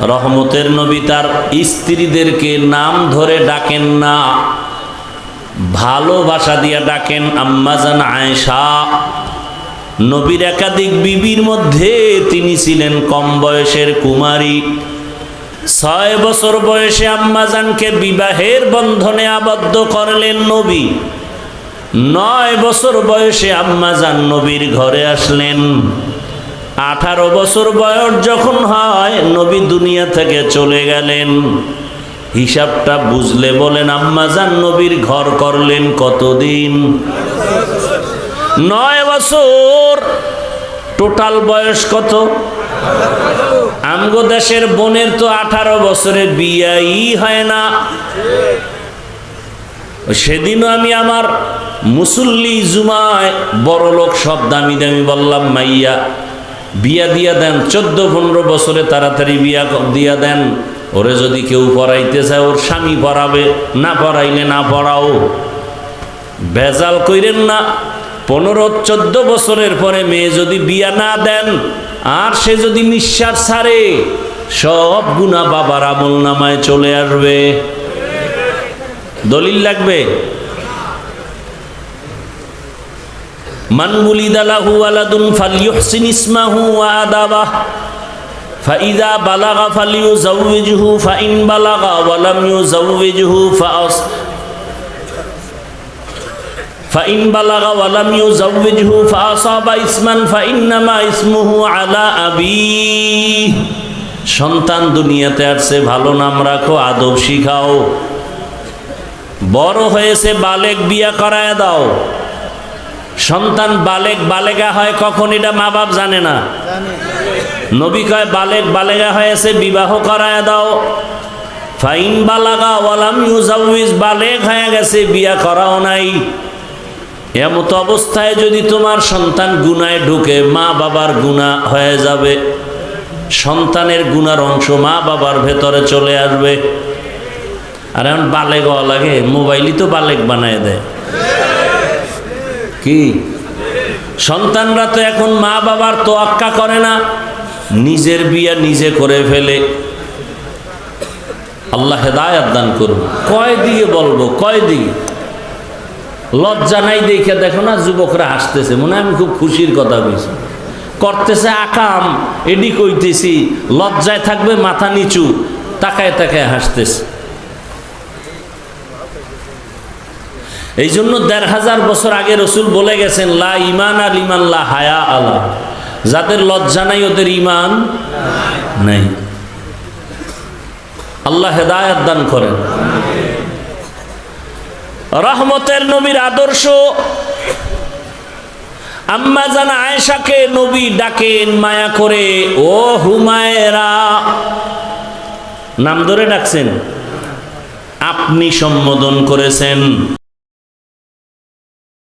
রহমতের নবী তার স্ত্রীদেরকে নাম ধরে ডাকেন না, ভালোবাসা দিয়া ডাকেন আম্মাজান আয়েশা। নবীর একাধিক বিবির মধ্যে তিনি ছিলেন কম বয়সের কুমারী। ছয় বছর বয়সে আম্মাজানকে বিবাহের বন্ধনে আবদ্ধ করলেন নবী। নয় বছর বয়সে আম্মাজান নবীর ঘরে আসলেন। আঠারো বছর বয়স যখন হয়, নবী দুনিয়া থেকে চলে গেলেন। হিসাবটা বুঝলে বলেন আম্মাজান নবীর ঘর করলেন কতদিন? নয় বছর। টোটাল বয়স কত? আমগো দেশের বোনের তো আঠারো বছরে বিয়াই হয় না। সেদিনও আমি আমার মুসল্লি জুমায় বড় লোক সব দামি দামি বললাম, মাইয়া বিয়া দিয়া দেন, চোদ্দ পনেরো বছরে তাড়াতাড়ি বিয়া দিয়া দেন। ওরে যদি কেউ পড়াইতে চায়, ওর স্বামী পড়াবে, না পড়াইলে না পড়াও। ভেজাল কইরেন না, পনেরো, চোদ্দ বছরের পরে মেয়ে যদি বিয়া না দেন, আর সে যদি নিঃশ্বাস ছাড়ে, সব গুণা বাবার আমল নামায় চলে আসবে। দলিল লাগবে? মান বুলিদালাহু আলাদুন ফালিউহসিন ইসমাহু ওয়া আদাবাহ فإذا بلغ فليزوجه فإن بلغ ولم يزوجه فأص فإن بلغ ولم يزوجه فأصاب اسما فإنما اسمه على أبيه সন্তান দুনিয়াতে আসছে ভালো নাম রাখো আদব শিখাও বড় হয়েছে বালেক বিয়া করায় দাও সন্তান বালেক বালেগা হয় কখন এটা মা বাপ জানে না। নবী কয় বালেক বালেগা হয়েছে বিবাহ করায় দাও। ফাইন বালাগা ওয়ালাম ইউজাউইজ বালেক হয়ে গেছে বিয়া করাও নাই। এমত অবস্থায় যদি তোমার সন্তান গুনায় ঢুকে মা বাবার গুণা হয়ে যাবে। সন্তানের গুনার অংশ মা বাবার ভেতরে চলে আসবে। আর এখন বালেক লাগে মোবাইলই তো বালেক বানায় দেয়। কি? সন্তানরা তো এখন মা বাবার তোয়াক্কা করে না, নিজের বিয়া নিজে করে ফেলে। আল্লাহ হেদায়াত দান করুন। কয় দিকে বলব? কয় দিকে? লজ্জা নাই দেখে দেখো না যুবকরা হাসতেছে, মনে আমি খুব খুশির কথা বলছি করতেছে আকাম, এডি কইতেছি, লজ্জায় থাকবে মাথা নিচু, তাকায় তাকায় হাসতেছে। এই জন্য দেড় হাজার বছর আগে রসুল বলে গেছেন, লা ইমান আল ইমান লা হায়া আলা। যাদের লজ্জা নাই, ওদের ইমান নাই। আল্লাহ হেদায়াত দান করেন। রহমতের নবীর আদর্শ, আম্মা জানা আয়েশাকে নবী ডাকেন, মায়া করে, ও হুমায়রা, নাম ধরে ডাকছেন, আপনি সম্বোধন করেছেন।